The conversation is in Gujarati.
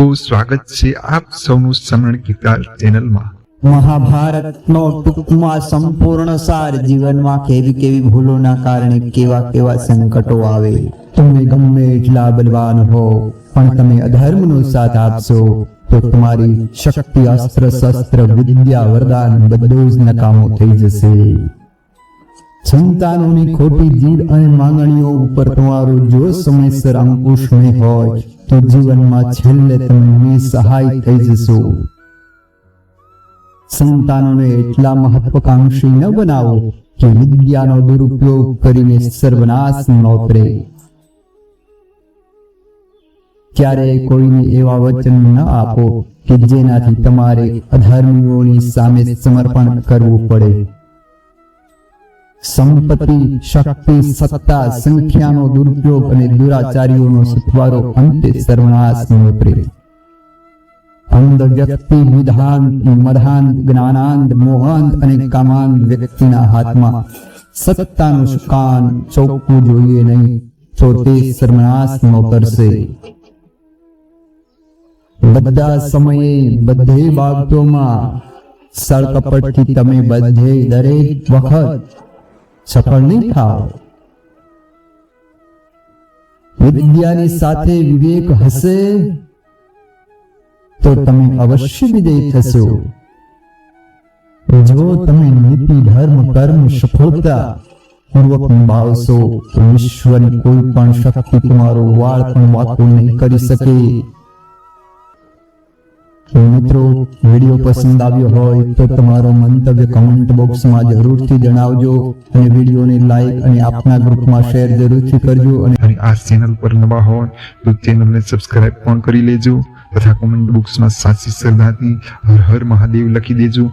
સ્વાગત છે આપ સૌનું સમરણ ગીતા ચેનલમાં. મહાભારતનો ટૂંકમાં સંપૂર્ણ સાર જીવનમાં કેવી કેવી ભૂલોના કારણે કેવા કેવા સંકટો આવે. તમે ગમે એટલા બલવાન હો, પણ તમે અધર્મનો સાથ આપશો, તો તમારી શક્તિ અસ્ત્ર શસ્ત્ર વિદ્યા વરદાન બધું જ નકામો થઈ જશે. સંતાનોની ખોટી જીદ અને માંગણીઓ ઉપર તમારો જો સમયસર અંકુશ નહીં હોય, તો જીવનમાં છેલ્લે તમે નિસહાય થઈ જશો. સંતાનોને એટલા મહત્વકાંક્ષી ન બનાવો કે વિદ્યાનો દુરુપયોગ કરીને સર્વનાશ નોતરે ક્યારેય કોઈને એવા વચન ન આપો કે જેનાથી તમારે અધર્મીઓની સામે સમર્પણ કરવું પડે. સંપત્તિ, શક્તિ, સત્તા, સંખ્યાનો દુરુપયોગ અને દુરાચારીઓનો સથવારો અંતે સર્વનાશ નોતરે અંધ વ્યક્તિ નિધાંત મધાંત જ્ઞાનાંત મોહાંત અને કામાંત વ્યક્તિના હાથમાં સત્તાનું સુકાન ચોખ્ખું જોઈએ નહીં, તો તે સર્વનાશ નોતરશે બધા સમયે બધે બાબતોમાં સળકપટથી તમે બધે દરેક વખત સફળ નહીં થાઓ વિદ્યાની સાથે વિવેક હશે તો તમે અવશ્ય વિજય થશો જો તમે નીતિ ધર્મ કર્મ સફળતા પૂર્વક નિભાવશો તો વિશ્વની કોઈ પણ શક્તિ તમારો વાળ પણ વાંકો નહીં કરી શકે તો મિત્રો, વીડિયો પસંદ આવ્યો હોય તો તમારો મંતવ્ય કમેન્ટ બોક્સમાં જરૂરથી જણાવજો અને વિડીયોને લાઈક અને આપના ગ્રુપમાં શેર જરૂરથી કરજો અને આ ચેનલ પર નવા હોય તો ચેનલને સબસ્ક્રાઇબ પણ કરી લેજો તથા કોમેન્ટ બોક્સમાં સાચી શ્રદ્ધાથી હર હર મહાદેવ લખી દેજો.